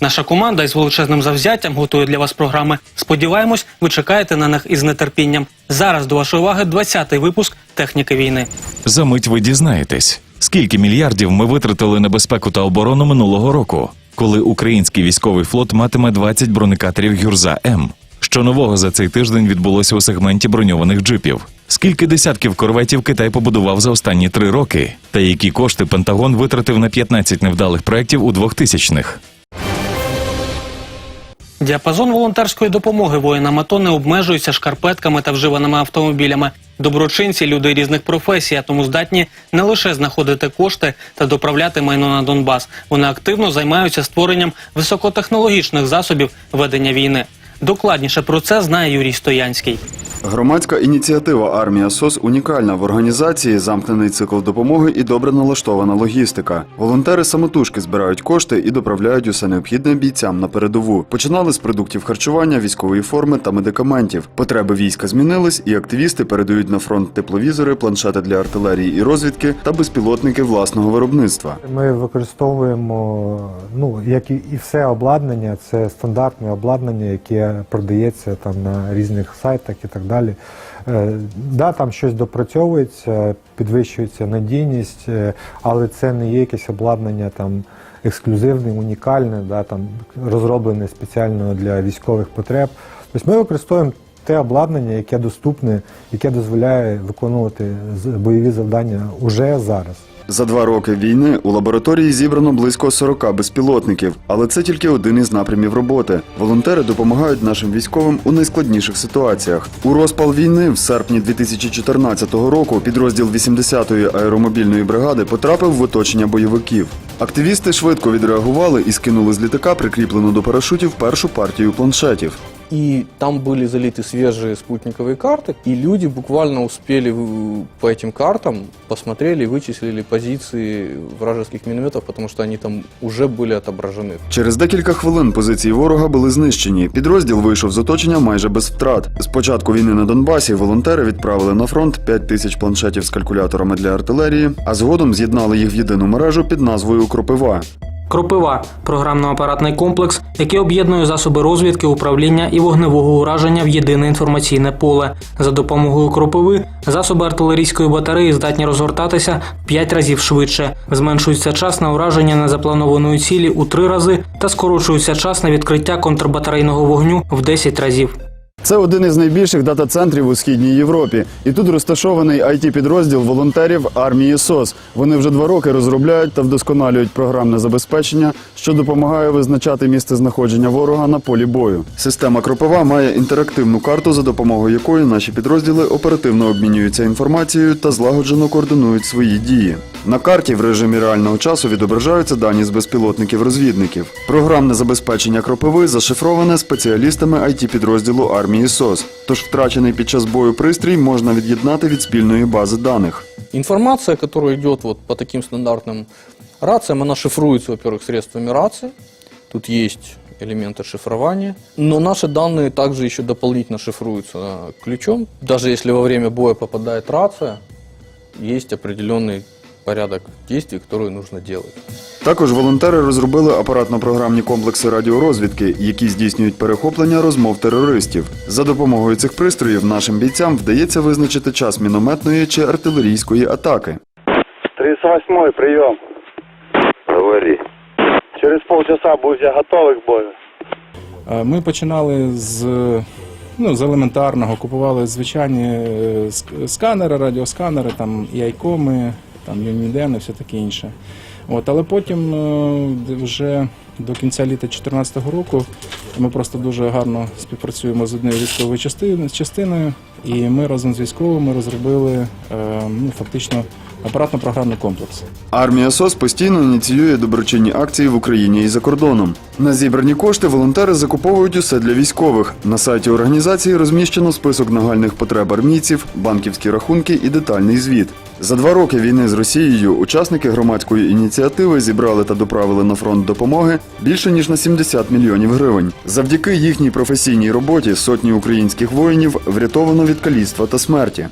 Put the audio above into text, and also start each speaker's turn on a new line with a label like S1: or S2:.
S1: Наша команда із величезним завзяттям готує для вас програми. Сподіваємось, ви чекаєте на них із нетерпінням. Зараз до вашої уваги 20-й випуск техніки війни.
S2: За мить ви дізнаєтесь, скільки мільярдів ми витратили на безпеку та оборону минулого року, коли український військовий флот матиме 20 бронекатерів Гюрза М. Що нового за цей тиждень відбулося у сегменті броньованих джипів? Скільки десятків корветів Китай побудував за останні три роки? Та які кошти Пентагон витратив на 15 невдалих проєктів у 2000-х?
S1: Діапазон волонтерської допомоги воїнам АТО не обмежується шкарпетками та вживаними автомобілями. Доброчинці люди різних професій, а тому здатні не лише знаходити кошти та доправляти майно на Донбас. Вони активно займаються створенням високотехнологічних засобів ведення війни. Докладніше про це знає Юрій Стоянський.
S3: Громадська ініціатива Армія СОС унікальна в організації, замкнений цикл допомоги і добре налаштована логістика. Волонтери самотужки збирають кошти і доправляють усе необхідне бійцям на передову. Починали з продуктів харчування, військової форми та медикаментів. Потреби війська змінились, і активісти передають на фронт тепловізори, планшети для артилерії і розвідки та безпілотники власного виробництва.
S4: Ми використовуємо, ну як і все обладнання, це стандартне обладнання, яке продається там на різних сайтах і так далі. Е, да, там щось допрацьовується, підвищується надійність, е, але це не є якесь обладнання там ексклюзивне, унікальне, да, там розроблене спеціально для військових потреб. Тобто ми використовуємо те обладнання, яке доступне, яке дозволяє виконувати бойові завдання уже зараз.
S3: За два роки війни у лабораторії зібрано близько 40 безпілотників, але це тільки один із напрямів роботи. Волонтери допомагають нашим військовим у найскладніших ситуаціях. У розпал війни в серпні 2014 року підрозділ 80-ї аеромобільної бригади потрапив в оточення бойовиків. Активісти швидко відреагували і скинули з літака прикріплену до парашутів першу партію планшетів.
S5: И там были залиты свежие спутниковые карты, и люди буквально успели в- по этим картам посмотрели и вычислили позиции вражеских минометов, потому что они там уже были отображены.
S3: Через декілька хвилин позиції ворога були знищені. Підрозділ вийшов з оточення майже без втрат. З початку війни на Донбасі волонтери відправили на фронт 5 тисяч планшетів з калькуляторами для артилерії, а згодом з'єднали їх в єдину мережу під назвою Кропива.
S1: Кропива програмно-апаратний комплекс, який об'єднує засоби розвідки, управління і вогневого ураження в єдине інформаційне поле. За допомогою кропиви засоби артилерійської батареї здатні розгортатися 5 разів швидше. Зменшується час на ураження незапланованої цілі у 3 рази та скорочується час на відкриття контрбатарейного вогню в 10 разів.
S3: Це один із найбільших дата-центрів у східній Європі. І тут розташований it підрозділ волонтерів армії СОС. Вони вже два роки розробляють та вдосконалюють програмне забезпечення, що допомагає визначати місце знаходження ворога на полі бою. Система Кропива має інтерактивну карту, за допомогою якої наші підрозділи оперативно обмінюються інформацією та злагоджено координують свої дії. На карті в режимі реального часу відображаються дані з безпілотників-розвідників. Програмне забезпечення кропиви зашифроване спеціалістами it підрозділу армії СОС. Тож втрачений під час бою пристрій можна від'єднати від спільної бази даних.
S5: Информация, которая идет вот по таким стандартным рациям, она шифруется, во-первых, средствами рации. Тут есть элементы шифрования. Но наши данные также еще дополнительно шифруются э, ключом. Даже если во время боя попадает рация, есть определенный порядок действий, которые нужно делать.
S3: Також волонтери розробили апаратно-програмні комплекси радіорозвідки, які здійснюють перехоплення розмов терористів. За допомогою цих пристроїв нашим бійцям вдається визначити час мінометної чи артилерійської атаки.
S6: 38-й, прием.
S7: Говори.
S6: Через полчаса будете готовы к бою.
S8: Е, Ми починали з, ну, з елементарного, купували звичайні е, сканери, радіосканери, там і айкоми, там і все таке інше. От, але потім е, вже до кінця літа 2014 року ми просто дуже гарно співпрацюємо з однією військовою частиною, частиною і ми разом з військовими розробили е, ну, фактично апаратно-програмний комплекс.
S3: Армія СОС постійно ініціює доброчинні акції в Україні і за кордоном. На зібрані кошти волонтери закуповують усе для військових. На сайті організації розміщено список нагальних потреб армійців, банківські рахунки і детальний звіт. За два роки війни з Росією учасники громадської ініціативи зібрали та доправили на фронт допомоги більше ніж на 70 мільйонів гривень. Завдяки їхній професійній роботі сотні українських воїнів врятовано від каліцтва та смерті.